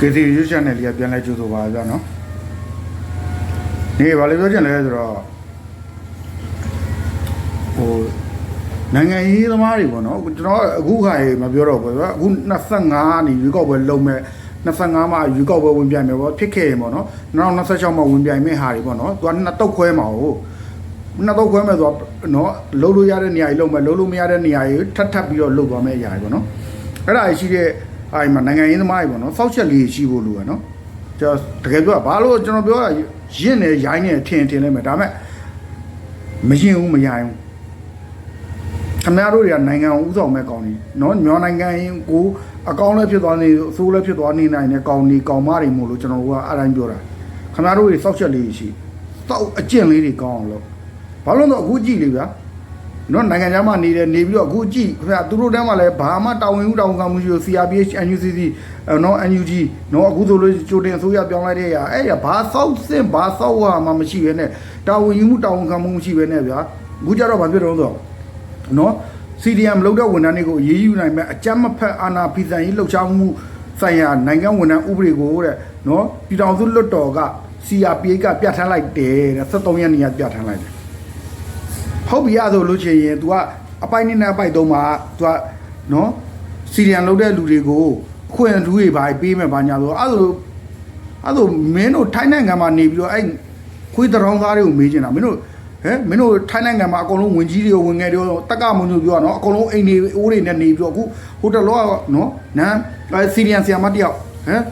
ကေစီရွှေချန်နယ်လေးကပြန်လဲကြိုးဆိုပါကြနော်ဒီဘာလို့ပြောချင်လဲဆိုတော့ဟိုနိုင်ငံရေးသမားတွေပေါ့နော်ကျွန်တော်အခုခါရေးမပြောတော့ဘူးကွာအခု25နေရွေးကောက်ပွဲလုံးမဲ့25မှာရွေးကောက်ပွဲဝင်ပြိုင်မယ်ပေါ့ဖြစ်ခဲ့ရင်ပေါ့နော်နောက်26မှာဝင်ပြိုင်မဲ့ဟာတွေပေါ့နော်သူကနှစ်တုတ်ခွဲမှာဟုတ်နှစ်တုတ်ခွဲမဲ့ဆိုတော့နော်လုံးလို့ရတဲ့နေရာကြီးလုံးမဲ့လုံးလို့မရတဲ့နေရာကြီးထပ်ထပ်ပြီးတော့လုတ်သွားမဲ့အရာကြီးပေါ့နော်အဲ့ဒါရှိတဲ့ အဲ့မှာနိုင်ငံရေးသမားတွေပေါ့နော်စောက်ချက်လေးရှိဖို့လိုရနော်ကျွန်တော်တကယ်ပြောဘာလို့ကျွန်တော်ပြောရရင့်နေရိုင်းနေထင်ထင်လိုက်မယ်ဒါပေမဲ့မရင်ဘူးမရိုင်းဘူးခင်ဗျားတို့တွေကနိုင်ငံကိုဥဆောင်မဲ့ကောင်းနေနော်မြန်မာနိုင်ငံရင်ကိုအကောင်းလည်းဖြစ်သွားနေအဆိုးလည်းဖြစ်သွားနေနိုင်တဲ့ကောင်းနေကောင်းမတွေမို့လို့ကျွန်တော်တို့ကအတိုင်းပြောတာခင်ဗျားတို့တွေစောက်ချက်လေးရှိစောက်အကျင့်လေးတွေကောင်းအောင်လုပ်ဘာလို့လဲဆိုတော့အခုကြည့်လေဗျာ နော်နိုင်ငံခြားမှာနေတယ်နေပြီးတော့အခုကြည့်ခင်ဗျာသူတို့တန်းမှာလည်းဘာမှတာဝန်ဥတာဝန်ခံမှုရှိလို့ CRPH NUCC နော် NUG နော်အခုဆိုလို့ကြိုတင်အစိုးရပြောင်းလိုက်တဲ့နေရာအဲ့ရဘာစောက်စင်ဘာစောက်ဟာမှမရှိဘဲနဲ့တာဝန်ယူမှုတာဝန်ခံမှုမရှိဘဲနဲ့ဗျာအခုကြတော့ဘာဖြစ်တော့ဆိုတော့နော် CDM လောက်တဲ့ဝန်ထမ်းတွေကိုအရေးယူနိုင်မဲ့အကြမ်းမဖက်အာဏာဖီဆန်ရေးလှုပ်ရှားမှုဆိုင်ရာနိုင်ငံဝန်ထမ်းဥပဒေကိုတဲ့နော်ပြည်ထောင်စုလွှတ်တော်က CRPH ကပြဋ္ဌာန်းလိုက်တယ်တဲ့73ရက်နေ့ကပြဋ္ဌာန်းလိုက်တယ် ဟုတ်ပြီအဲ့ဆိုလို့ချင်ရင် तू ကအပိုင်နဲ့အပိုက်သုံးမှာ तू ကနော် CDM လောက်တဲ့လူတွေကိုအခွင့်အထူးတွေပါပေးမယ်ဘာညာဆိုအဲ့လိုအဲ့လိုမင်းတို့ထိုင်းနိုင်ငံမှာနေပြီးတော့အဲ့ခွေးတရောင်းသားတွေကိုမေးချင်တာမင်းတို့ဟဲ့မင်းတို့ထိုင်းနိုင်ငံမှာအကုန်လုံးဝင်ကြီးတွေဝင်ငယ်တွေတက်ကမုံတို့ပြောနော်အကုန်လုံးအိမ်တွေအိုးတွေနဲ့နေပြီးတော့အခုဟိုတယ်လောကနော်နန်းအဲစီရီယန်ဆီယာမတယောက်ဟမ်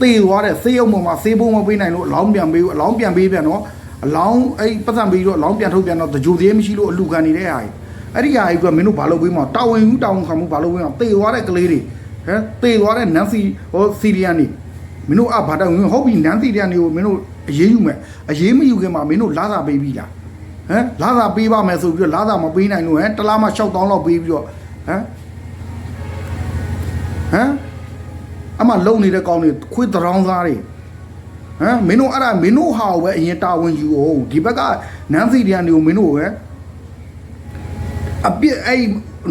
သေသွားတဲ့ဆေးရုံပေါ်မှာဆေးပုံးမပေးနိုင်လို့အလောင်းပြန်ပေးအလောင်းပြန်ပေးပြန်နော် အလောင်းအဲ့ပတ်စံပေးတော့အလောင်းပြန်ထုတ်ပြန်တော့တကြိုသေးမရှိလို့အလူခံနေတဲ့ဟာကြီးအဲ့ဒီဟာကြီးကမင်းတို့ဘာလုပ်ပေးမှာတာဝန်ယူတာဝန်ခံမှုဘာလုပ်ပေးမှာသေသွားတဲ့ကလေးတွေဟမ်သေသွားတဲ့နန်းစီဟိုစီရီယန်နေမင်းတို့အဘာတောင်ဟုတ်ပြီနန်းစီရီယန်တွေကိုမင်းတို့အရေးယူမယ်အရေးမယူခင်မှာမင်းတို့လာစာပေးပြီလားဟမ်လာသာပေးပါမယ်ဆိုပြီးတော့လာသာမပေးနိုင်လို့ဟမ်တစ်လားမှ6000လောက်ပေးပြီးတော့ဟမ်ဟမ်အမလုံနေတဲ့ကောင်းတွေခွေးတရောင်းသားတွေ ဟမ်မင်းတို့အဲ့ဒါမင်းတို့ဟာကိုပဲအရင်တာဝန်ယူအောင်ဒီဘက်ကနန်းစီတရန်တွေကိုမင်းတို့ပဲအပြစ်အဲ့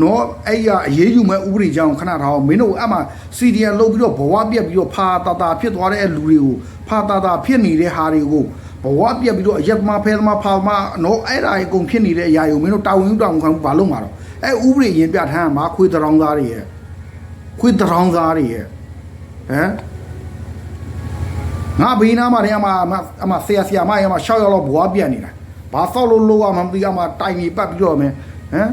နော်အဲ့ရအရေးယူမဲ့ဥပဒေကြောင့်ခဏထားအောင်မင်းတို့အမှ CDN လုတ်ပြီးတော့ဘဝပြက်ပြီးတော့ဖာတာတာဖြစ်သွားတဲ့လူတွေကိုဖာတာတာဖြစ်နေတဲ့ဟာတွေကိုဘဝပြက်ပြီးတော့အရက်သမားဖဲသမားဖာသမားနော်အဲ့ဒါအကုန်ဖြစ်နေတဲ့အရာတွေကိုမင်းတို့တာဝန်ယူတာဝန်ခံဘာလို့မှာတော့အဲ့ဥပဒေရင်ပြထမ်းမှာခွေးတရောင်းသားတွေရဲ့ခွေးတရောင်းသားတွေရဲ့ဟမ် ငါဘေးနားမှာတည်းအမအမဆရာဆရာမရမ6ရောက်လောက်ဘွားပြက်နေတာဘာဆောက်လို့လို့ရမှမသိအမတိုင်နေပတ်ပြီးတော့မယ်ဟမ်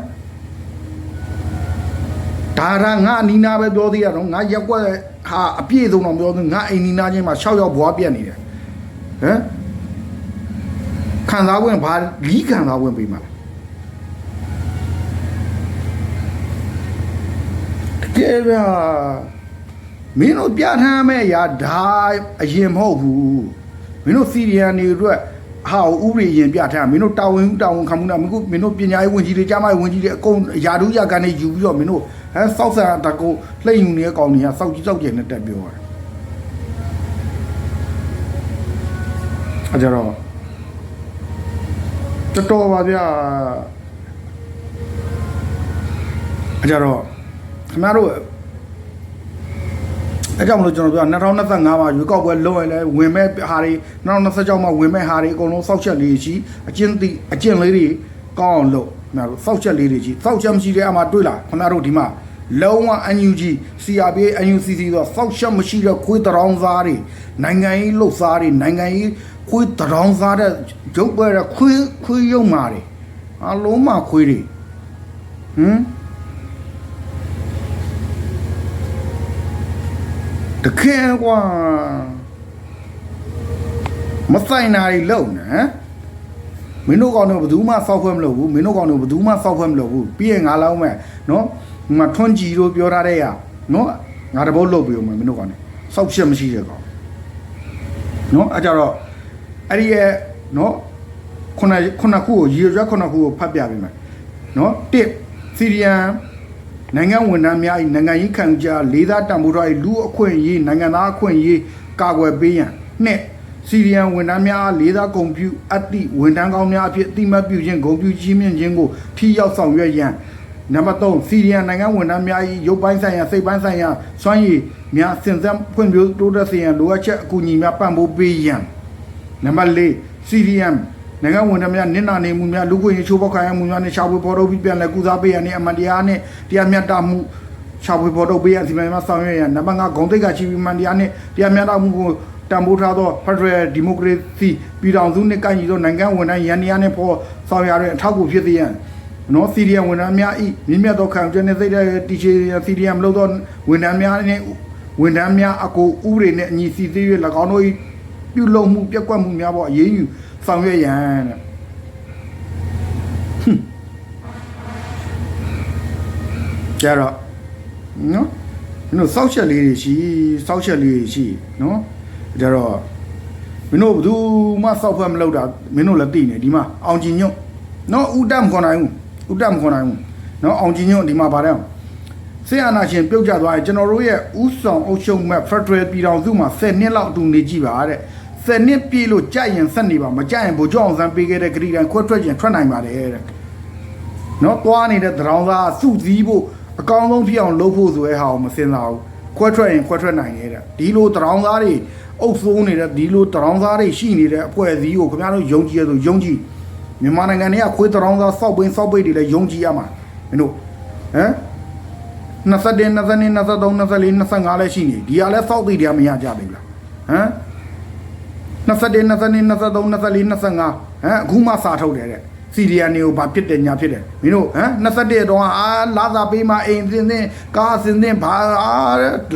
ဒါရငါအနီးနာပဲပြောသေးရတော့ငါရက်ွက်ဟာအပြည့်စုံတော့ပြောသေးငါအိမ်နီးနာချင်းမှာ6ရောက်ဘွားပြက်နေတယ်ဟမ်ခံစားဝင်ဘာလီးခံစားဝင်ပေးမှာတကယ်ဗျာ မင်းတို့ပြဋ္ဌာန်းမဲ့အရာဒါအရင်မဟုတ်ဘူးမင်းတို့စီရီယန်တွေအတွက်ဟာဥပဒေရင်ပြဋ္ဌာန်းမင်းတို့တာဝန်တာဝန်ခံမှုနဲ့မင်းတို့မင်းတို့ပညာရေးဝန်ကြီးတွေကြားမရေးဝန်ကြီးတွေအကုန်ယာတို့ရကန်နေယူပြီးတော့မင်းတို့ဟဲစောက်ဆန်တကူလှိမ့်ယူနေတဲ့ကောင်တွေကစောက်ကြီးစောက်ကျင်နဲ့တက်ပြောရတယ်အကြတော့တော်တော်ပါဗျာအကြတော့ခင်ဗျားတို့ အဲကြောင့်မလို့ကျွန်တော်ပြော2025မှာရွေးကောက်ပွဲလုံးရလဲဝင်မဲ့ဟာတွေ2026မှာဝင်မဲ့ဟာတွေအကုန်လုံးစောက်ချက်လေးရှိအကျဉ်းတိအကျဉ်းလေးတွေကောင်းအောင်လုပ်ခင်ဗျားတို့စောက်ချက်လေးတွေရှိစောက်ချက်မရှိတဲ့အမှတွေ့လားခင်ဗျားတို့ဒီမှာလုံးဝ NUG CRPA NUCC ဆိုတော့စောက်ချက်မရှိတဲ့ခွေးတရောင်းစားတွေနိုင်ငံရေးလှုပ်စားတွေနိုင်ငံရေးခွေးတရောင်းစားတဲ့ရုပ်ပွဲတဲ့ခွေးခွေးရုံမာတွေအလုံးမခွေးတွေဟမ် တခင်ကွာမဆိုင်နာရီလုံနေဟမ်မင်းတို့ကောင်တို့ဘယ်သူမှစောက်ခွဲမလုပ်ဘူးမင်းတို့ကောင်တို့ဘယ်သူမှစောက်ခွဲမလုပ်ဘူးပြီးရင်ငါလောင်းမဲ့နော်ဟိုမှာထွန်းကြည်တို့ပြောထားတဲ့ရနော်ငါတပုတ်လုပ်ပြီးအောင်မင်းတို့ကောင်နေစောက်ချက်မရှိတဲ့ကောင်နော်အဲကြတော့အဲ့ဒီရဲ့နော်ခုနခုနခုကိုရေရွက်ခုနခုကိုဖတ်ပြပေးမယ်နော်တစ်စီရီယန် နိုင်ငံဝန်ထမ်းများ၏နိုင်ငံရေးခံကြလေးသားတံပိုးထား၏လူအခွင့်အရေးနိုင်ငံသားအခွင့်အရေးကာကွယ်ပေးရန်နှစ်စီရီယန်ဝန်ထမ်းများအားလေးသားဂုံပြူအတ္တိဝန်ထမ်းကောင်းများအဖြစ်အတိမတ်ပြုခြင်းဂုံပြူကြီးမြင့်ခြင်းကိုထိရောက်ဆောင်ရွက်ရန်နံပါတ်3စီရီယန်နိုင်ငံဝန်ထမ်းများ၏ရုပ်ပိုင်းဆိုင်ရာစိတ်ပိုင်းဆိုင်ရာစွမ်းရည်များစင်စက်ဖွံ့ဖြိုးတိုးတက်စေရန်လိုအပ်ချက်အကူအညီများပံ့ပိုးပေးရန်နံပါတ်4စီရီယ န်နိုင်ငံဝန်ထမ်းများနစ်နာနေမှုများလူ့ကိုယ်ရေးချိုးဖောက်ခံရမှုများနဲ့ရှာဖွေဖော်ထုတ်ပြီးပြန်လည်ကုစားပေးရန်နဲ့အမှန်တရားနဲ့တရားမျှတမှုရှာဖွေဖော်ထုတ်ပေးရန်စီမံမှာဆောင်ရွက်ရန်နံပါတ်5ဂုံတိတ်ကချီပြီးမှန်တရားနဲ့တရားမျှတမှုကိုတံပိုးထားသော Federal Democracy ပြည်ထောင်စုနှင့်ကိုင်ညီသောနိုင်ငံဝန်ထမ်းရန်တရားနှင့်ဖော်ဆောင်ရတဲ့အထောက်အကူဖြစ်စေရန်နော်စီရီယံဝန်ထမ်းများဤမြင့်မြတ်သောခံကျက်နေသိတဲ့တီချေစီရီယံမလို့သောဝန်ထမ်းများနဲ့ဝန်ထမ်းများအကိုဥပဒေနဲ့အညီစီသေး၍၎င်းတို့၏ပြုလုပ်မှုပြက်ကွက်မှုများပေါ်အရေးယူ ဆောင်ရွက်ရန်တဲ့ကြတော့နော်မင်းတို့စောက်ချက်လေးတွေရှိစောက်ချက်လေးတွေရှိနော်ကြတော့မင်းတို့ဘယ်သူမှစောက်ဖွဲ့မလုပ်တာမင်းတို့လည်းသိနေဒီမှာအောင်ကြည်ညွတ်နော်ဥတတ်မခေါ်နိုင်ဘူးဥတတ်မခေါ်နိုင်ဘူးနော်အောင်ကြည်ညွန့်ဒီမှာပါတယ်ဆေးအာနာရှင်ပြုတ်ကျသွားရင်ကျွန်တော်တို့ရဲ့ဥဆောင်အုပ်ချုပ်မဲ့ Federal ပြည်ထောင်စုမှာ10နှစ်လောက်အတူနေကြည့်ပါတဲ့ 10နှစ်ပြည့်လို့ကြိုက်ရင်ဆက်နေပါမကြိုက်ရင်ဗိုလ်ချုပ်အောင်ဆန်းပေးခဲ့တဲ့ဂရီတန်ခွဲထွက်ခြင်းထွက်နိုင်ပါတယ်တဲ့နော်သွားနေတဲ့သရောင်းသားစုစည်းဖို့အကောင်းဆုံးဖြစ်အောင်လုပ်ဖို့ဆိုရဲဟာကိုမစင်စားဘူးခွဲထွက်ရင်ခွဲထွက်နိုင်တယ်တဲ့ဒီလိုသရောင်းသားတွေအုပ်စိုးနေတဲ့ဒီလိုသရောင်းသားတွေရှိနေတဲ့အဖွဲ့အစည်းကိုခင်ဗျားတို့ယုံကြည်ရဆိုယုံကြည်မြန်မာနိုင်ငံတွေကခွေးတောင်သားစောက်ပင်းစောက်ပိတ်တွေလည်းယုံကြည်ရမှာမင်းတို့ဟမ်21 22 23 24 25လည်းရှိနေဒီကလည်းစောက်သိတွေကမရကြဘူးလားဟမ် 21 22 23 24 25ဟမ်အခုမှစာထုတ်တယ်တဲ့စီရီယန်တွေကိုဘာဖြစ်တယ်ညာဖြစ်တယ်မင်းတို့ဟမ်21တော့အာလာသာပေးမှအိမ်စင်းစင်းကားစင်းစင်းဘာအာ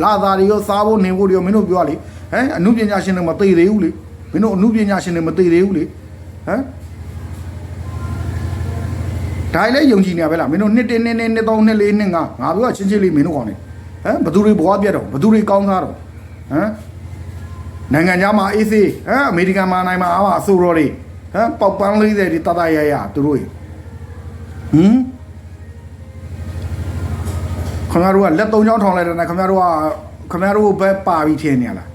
လာသာတွေရောစားဖို့နေဖို့တွေရောမင်းတို့ပြောလေဟမ်အမှုပညာရှင်တွေမသိသေးဘူးလေမင်းတို့အမှုပညာရှင်တွေမသိသေးဘူးလေဟမ်ဒါလည်းယုံကြည်နေရပဲလားမင်းတို့နှစ်တင်းနှစ်နှစ်နှစ်သုံးနှစ်လေးနှစ်ငါငါပြောချင်းချင်းလေးမင်းတို့ကောင်းနေဟမ်ဘသူတွေဘွားပြတ်တော့ဘသူတွေကောင်းသားတော့ဟမ် နိုင်ငံခြားမှာအေးစေးဟမ်အမေရိကန်မှာနိုင်မှာအားမအဆိုးတော်တွေဟမ်ပေါက်ပန်းလေးတွေတတရရသူတို့ဟင်ခင်ဗျားတို့ကလက်သုံးချောင်းထောင်လိုက်တယ်นะခင်ဗျားတို့ကခင်ဗျားတို့ဘက်ပါပြီးထင်းနေရလား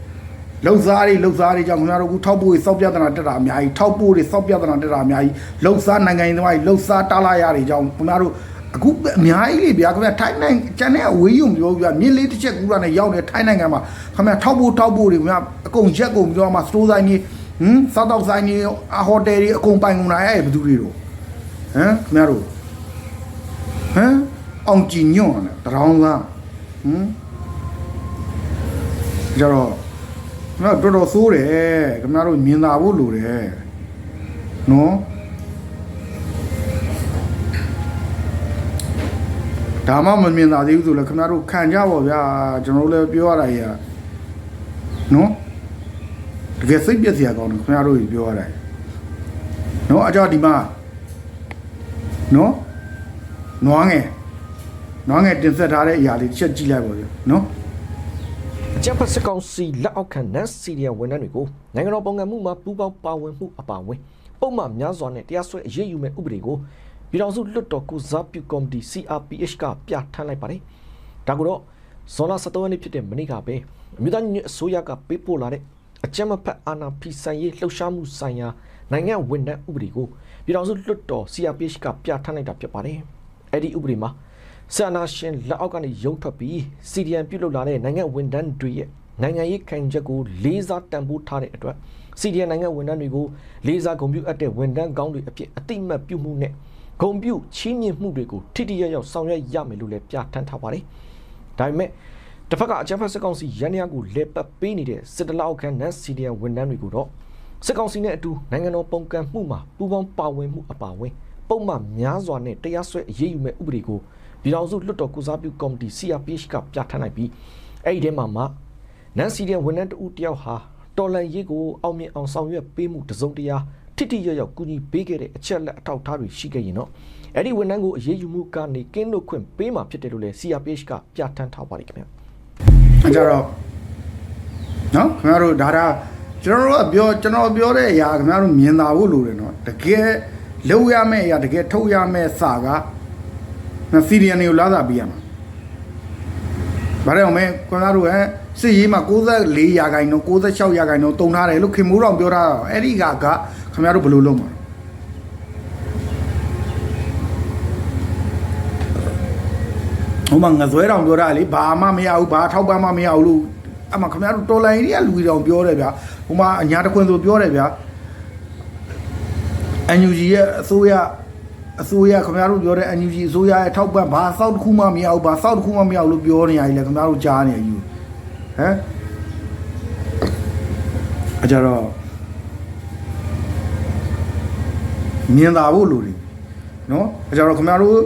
လှုပ်စားတွေလှုပ်စားတွေကြောင့်ခင်ဗျားတို့ကထောက်ပို့တွေစောက်ပြဿနာတက်တာအများကြီးထောက်ပို့တွေစောက်ပြဿနာတက်တာအများကြီးလှုပ်စားနိုင်ငံရေးသမားတွေလှုပ်စားတားလာရတွေကြောင့်ခင်ဗျားတို့ အခုအများကြီးလေဗျာခင်ဗျာထိုင်းနိုင်ကျန်တဲ့အဝေးယုံပြောဗျာမြင်းလေးတစ်ချက်ကူးရနဲ့ရောက်နေထိုင်းနိုင်ငံမှာခင်ဗျာထောက်ပို့ထောက်ပို့တွေခင်ဗျာအကုန်ရက်ကုန်ပြောမှာစတိုးဆိုင်ကြီးဟမ်စားတော့ဆိုင်ကြီးအဟိုတယ်တွေအကုန်ပိုင်ကုန်လာရဲ့ဘယ်သူတွေတော့ဟမ်ခင်ဗျားတို့ဟမ်အောင်ကြည်ညွန့်တယ်တရောင်းသားဟမ်ကြတော့ခင်ဗျားတော်တော်ဆိုးတယ်ခင်ဗျားတို့မြင်သာဖို့လိုတယ်နော် ဒါမှမမြင်သာသေးဘူးဆိုလည်းခင်ဗျားတို့ခံကြပါဗျာကျွန်တော်တို့လည်းပြောရတာကြီးอ่ะနော်တကယ်စိတ်ပြည့်စရာကောင်းတယ်ခင်ဗျားတို့ကြီးပြောရတာကြီးနော်အကြောဒီမှာနော်နွားငယ်နွားငယ်တင်ဆက်ထားတဲ့အရာလေးတစ်ချက်ကြည့်လိုက်ပါဗျာနော်အကြံဖတ်စကောင်စီလက်အောက်ခံနတ်စီရီယံဝန်ထမ်းတွေကိုနိုင်ငံတော်ပုံကံမှုမှာပူးပေါင်းပါဝင်မှုအပါအဝင်ပုံမှန်များစွာနဲ့တရားစွဲအရေးယူမဲ့ဥပဒေကို ပြည်တော်စုလွတ်တော်ကုစားပြုကော်မတီ CRPH ကပြဋ္ဌာန်းလိုက်ပါတယ်။ဒါကိုတော့ဇွန်လ17ရက်နေ့ဖြစ်တဲ့မနေ့ကပဲအမျိုးသားညီညွတ်အစိုးရကပေးပို့လာတဲ့အကြံမဖက်အာဏာဖီဆိုင်ရေးလှုပ်ရှားမှုဆိုင်ရာနိုင်ငံဝန်ထမ်းဥပဒေကိုပြည်တော်စုလွတ်တော် CRPH ကပြဋ္ဌာန်းလိုက်တာဖြစ်ပါတယ်။အဲ့ဒီဥပဒေမှာဆန္ဒရှင်လက်အောက်ကနေရုံထွက်ပြီးစီဒီအမ်ပြုတ်လုပ်လာတဲ့နိုင်ငံဝန်ထမ်းတွေရဲ့နိုင်ငံရေးခံချက်ကိုလေးစားတန်ဖိုးထားတဲ့အတွက်စီဒီအမ်နိုင်ငံဝန်ထမ်းတွေကိုလေးစားဂုဏ်ပြုအပ်တဲ့ဝန်ထမ်းကောင်းတွေအဖြစ်အတိအမှတ်ပြုမှုနဲ့ ဂုဏ်ပြုချီးမြှင့်မှုတွေကိုထိထိရောက်ရောက်ဆောင်ရွက်ရမယ်လို့လည်းပြဋ္ဌာန်းထားပါတယ်။ဒါပေမဲ့တစ်ဖက်ကအကြမ်းဖက်စစ်ကောင်စီရန်ရကိုလေပတ်ပေးနေတဲ့စစ်တလောက်ခန်းနန်စီဒီအမ်ဝန်ထမ်းတွေကိုတော့စစ်ကောင်စီနဲ့အတူနိုင်ငံတော်ပုံကံမှုမှာပူးပေါင်းပါဝင်မှုအပါအဝင်ပုံမှန်များစွာနဲ့တရားစွဲအရေးယူမဲ့ဥပဒေကိုပြည်ထောင်စုလွှတ်တော်ကုစားပြုကော်မတီ CRPH ကပြဋ္ဌာန်းလိုက်ပြီးအဲ့ဒီထဲမှာမှနန်စီတဲ့ဝန်ထမ်းတဦးတယောက်ဟာတော်လန်ရေးကိုအောင်မြင်အောင်ဆောင်ရွက်ပေးမှုတစုံတရာ ထိထိရောက်ရောက်ကူညီပေးခဲ့တဲ့အချက်လက်အထောက်အထားတွေရှိခဲ့ရင်တော့အဲ့ဒီဝန်ထမ်းကိုအရေးယူမှုကနေကင်းလွတ်ခွင့်ပေးမှာဖြစ်တယ်လို့လည်း CRPH ကပြဋ္ဌာန်းထားပါတယ်ခင်ဗျာအဲကြတော့နော်ခင်ဗျားတို့ဒါဒါကျွန်တော်တို့ကပြောကျွန်တော်ပြောတဲ့အရာခင်ဗျားတို့မြင်သာဖို့လိုတယ်နော်တကယ်လုပ်ရမယ့်အရာတကယ်ထုတ်ရမယ့်စာကနော်စီရီယန်တွေကိုလာသာပေးရမှာဘာလဲအောင်မဲခင်ဗျားတို့ကစစ်ရေးမှာ94ရာခိုင်နှုန်း96ရာခိုင်နှုန်းတုံထားတယ်လို့ခင်မိုးတော်ပြောတာအဲ့ဒီကက ခင်ဗျားတို့ဘယ်လိုလုပ်မှာလဲမငဇွဲတောင်ပြောတာလေဘာမှမရဘူးဘာထောက်ပံ့မှမရဘူးလို့အမခင်ဗျားတို့တော်လိုင်းတွေကလူတွေတောင်ပြောတယ်ဗျာဟိုမှာအညာတခွင်ဆိုပြောတယ်ဗျာအန်ယူဂျီရဲ့အစိုးရအစိုးရခင်ဗျားတို့ပြောတဲ့အန်ယူဂျီအစိုးရရဲ့ထောက်ပံ့ဘာစောက်တစ်ခုမှမရဘူးဘာစောက်တစ်ခုမှမရဘူးလို့ပြောနေရတယ်လေခင်ဗျားတို့ကြားနေရယူဟမ်အကြတော့ မြင်သာဖို့လူတွေနော်အကြတော့ခင်ဗျားတို့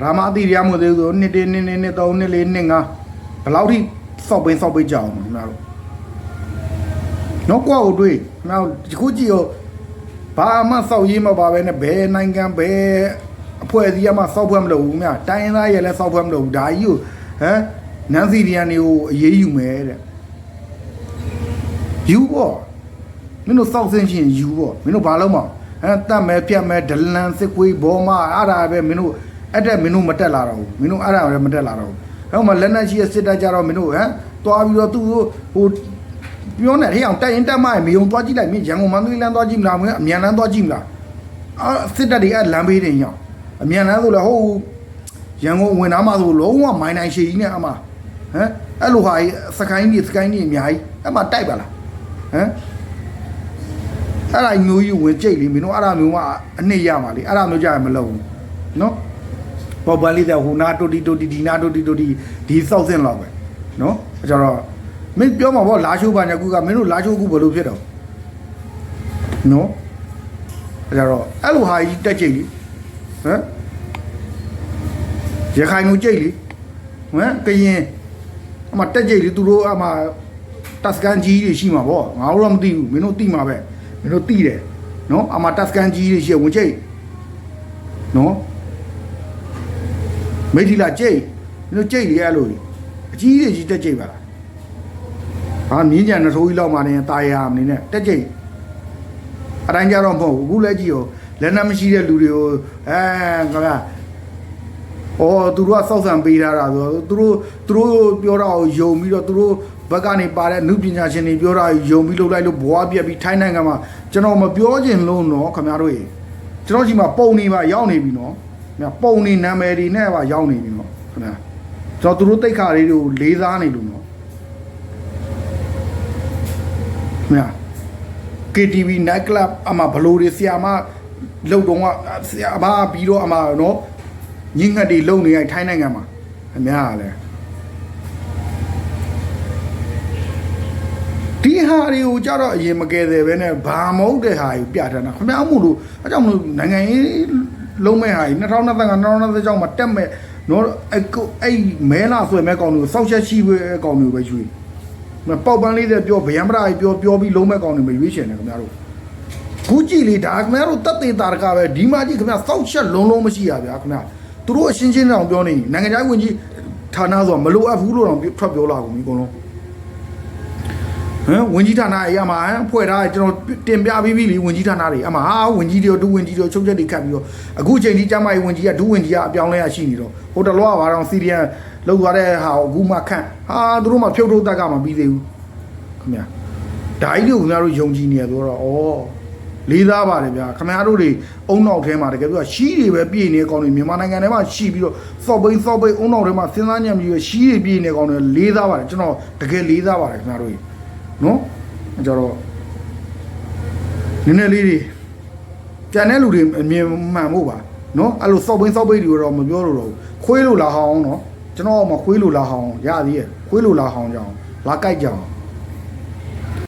ရာမအတိရမလို့သေးဆိုနှစ်တင်းနှစ်နှစ်နှစ်သုံးနှစ်လေးနှစ်ငါဘယ်လောက်ထိစောက်ပိန်းစောက်ပိန်းကြအောင်ခင်ဗျားတို့နော်ကွာကိုတွေးခင်ဗျားတို့ဒီခုကြည့်ရောဘာမှစောက်ရေးမပါပဲနဲ့ဘယ်နိုင်ငံဘယ်အဖွဲ့အစည်းမှစောက်ဖွဲ့မလုပ်ဘူးမြတိုင်းရင်းသားရဲ့လည်းစောက်ဖွဲ့မလုပ်ဘူးဒါကြီးကိုဟမ်နန်စီရီယန်တွေကိုအေးအေးယူမယ်တဲ့ယူပေါ့မင်းတို့စောက်စင်းချင်းယူပေါ့မင်းတို့ဘာလုပ်မှာ ဟမ်တတ်မယ်ပြတ်မယ်ဒလန်စစ်ကွေးဘောမအားဒါပဲမင်းတို့အဲ့တဲ့မင်းတို့မတက်လာတော့ဘူးမင်းတို့အဲ့ဒါလည်းမတက်လာတော့ဘူးအဲ့တော့မှလက်နက်ရှိရဲ့စစ်တပ်ကြတော့မင်းတို့ဟမ်တွားပြီးတော့သူ့ကိုဟိုပြောနေဟေ့အောင်တက်ရင်တက်မှမေုံသွားကြည့်လိုက်မင်းရန်ကုန်မန္တလေးလမ်းသွားကြည့်မလားမင်းအမြန်လမ်းသွားကြည့်မလားအာစစ်တပ်တွေအဲ့လမ်းဘေးတွေညောင်းအမြန်လမ်းဆိုလဲဟုတ်ရန်ကုန်ဝင်သားမှဆိုလုံးဝမိုင်းနိုင်ရှည်ကြီးနဲ့အမဟမ်အဲ့လိုဟာစကိုင်းကြီးစကိုင်းကြီးအများကြီးအဲ့မှာတိုက်ပါလားဟမ် အဲ့ဒါမျိုးကြီးဝင်ကြိတ်လေမင်းတို့အဲ့ဒါမျိုးကအနှစ်ရပါလေအဲ့ဒါမျိုးကြရင်မလုပ်ဘူးနော်ပေါ်ပန်လေးတဲ့ဟိုနာတိုတီတိုတီဒီနာတိုတီတိုတီဒီစောက်စင်းလောက်ပဲနော်အဲ့ကြတော့မင်းပြောမှာဗောလာရှိုးပါညာကူကမင်းတို့လာရှိုးကူဘယ်လိုဖြစ်တော့နော်အဲ့ဒါတော့အဲ့လိုဟာကြီးတက်ကြိတ်လीဟမ်ရခိုင်ကိုကြိတ်လीဟမ်ကရင်အမတက်ကြိတ်လीသူတို့အမတက်စကန်ကြီးတွေရှိမှာဗောငါတို့တော့မသိဘူးမင်းတို့သိမှာပဲ မင်းတို့သိတယ်နော်အမတက်စကန်ကြီးတွေရှိဝင်ကြိတ်နော်မိထီလာကြိတ်မင်းတို့ကြိတ်လေအဲ့လိုကြီးအကြီးကြီးကြီးတက်ကြိတ်ပါလားဟာမြင်းကြံနှထိုးကြီးလောက်မှနေတာယာမနေနဲ့တက်ကြိတ်အတိုင်းကြတော့မဟုတ်ဘူးအခုလက်ကြည့်ရောလက်နက်မရှိတဲ့လူတွေကိုအဲကဗျာအော်သူတို့ကစောက်ဆံပေးထားတာဆိုတော့သူတို့သူတို့ပြောတာကိုယုံပြီးတော့သူတို့ ဘက်ကနေပါတဲ့နုပညာရှင်တွေပြောတာကိုယုံပြီးလုပ်လိုက်လို့ဘွားပြက်ပြီးထိုင်းနိုင်ငံမှာကျွန်တော်မပြောချင်လို့နော်ခင်ဗျားတို့ရေကျွန်တော်ကြီးမှာပုံနေပါရောက်နေပြီနော်ခင်ဗျာပုံနေနာမည်တွေနဲ့ပါရောက်နေပြီနော်ခင်ဗျာကျွန်တော်သူတို့တိတ်ခါလေးတွေကိုလေးစားနေလို့နော်မြ KTV night club အမဘလိုတွေဆီယာမလုံတော့ကဆီယာမပြီးတော့အမနော်ညင်ငတ်တွေလုံနေရထိုင်းနိုင်ငံမှာအများကလည်းဒီ ဟာတွေကိုကြတော့အရင်မကယ်တယ်ပဲနဲ့ဘာမဟုတ်တဲ့ဟာကြီးပြထားတာခင်ဗျားမို့လို့အဲကြောင့်မလို့နိုင်ငံရေးလုံးမဲ့ဟာကြီး2025 2026မှာတက်မဲ့နော်အဲ့ကိုအဲ့မဲလာဆွဲမဲ့ကောင်တွေကိုစောက်ချက်ရှိဝဲကောင်တွေကိုပဲယူမပေါက်ပန်းလေးတဲ့ပြောဗယံပရာကြီးပြောပြောပြီးလုံးမဲ့ကောင်းနေမရွေးချယ်နေခင်ဗျားတို့ခုကြည့်လေဒါခင်ဗျားတို့တက်သေးတာတကပဲဒီမှာကြည့်ခင်ဗျာစောက်ချက်လုံးလုံးမရှိရဗျာခင်ဗျာသူတို့အရှင်းရှင်းတောင်ပြောနေနိုင်ငံခြားဝင်ကြီးဌာနဆိုတာမလိုအပ်ဘူးလို့တောင်ထွက်ပြောလာကုန်ပြီအကုန်လုံးဟ မ်ဝင်ကြီးဌာနအရာမှာဟမ်ဖွဲ့ထားကျွန်တော်တင်ပြပြီးပြီလေဝင်ကြီးဌာနတွေအမှဟာဝင်ကြီးတွေဒုဝင်ကြီးတွေချုပ်ချက်တွေခတ်ပြီးတော့အခုချိန်ဒီကျမကြီးဝင်ကြီးကဒုဝင်ကြီးကအပြောင်းလဲရရှိနေတော့ဟိုတလောကဘာတော့စီရီယန်လောက်သွားတဲ့ဟာကိုအခုမှခန့်ဟာသူတို့မှဖြုတ်ထုတ်တက်ကမှပြီးသေးဘူးခင်ဗျာဒါကြီးတွေကိုခင်ဗျားတို့ယုံကြည်နေရဆိုတော့ဩလေးသားပါတယ်ဗျာခင်ဗျားတို့တွေအုံနောက်ထဲမှာတကယ်ပြောရှီးတွေပဲပြည့်နေကောင်းနေမြန်မာနိုင်ငံထဲမှာရှီးပြီးတော့စော့ပိန်းစော့ပိန်းအုံနောက်ထဲမှာစဉ်းစားညံပြီးတော့ရှီးတွေပြည့်နေကောင်းနေလေးသားပါတယ်ကျွန်တော်တကယ်လေးသားပါတယ်ခင်ဗျားတို့ နော်အဲကြတော့နည်းနည်းလေးတွေကြံတဲ့လူတွေအမြင်မှန်ဖို့ပါနော်အဲ့လိုစော့ပိန်းစော့ပိန်းတွေတော့မပြောလို့တော့ဘူးခွေးလို့လာဟောင်းနော်ကျွန်တော်မှခွေးလို့လာဟောင်းရသေးရဲ့ခွေးလို့လာဟောင်းကြအောင်လာကြိုက်ကြအောင်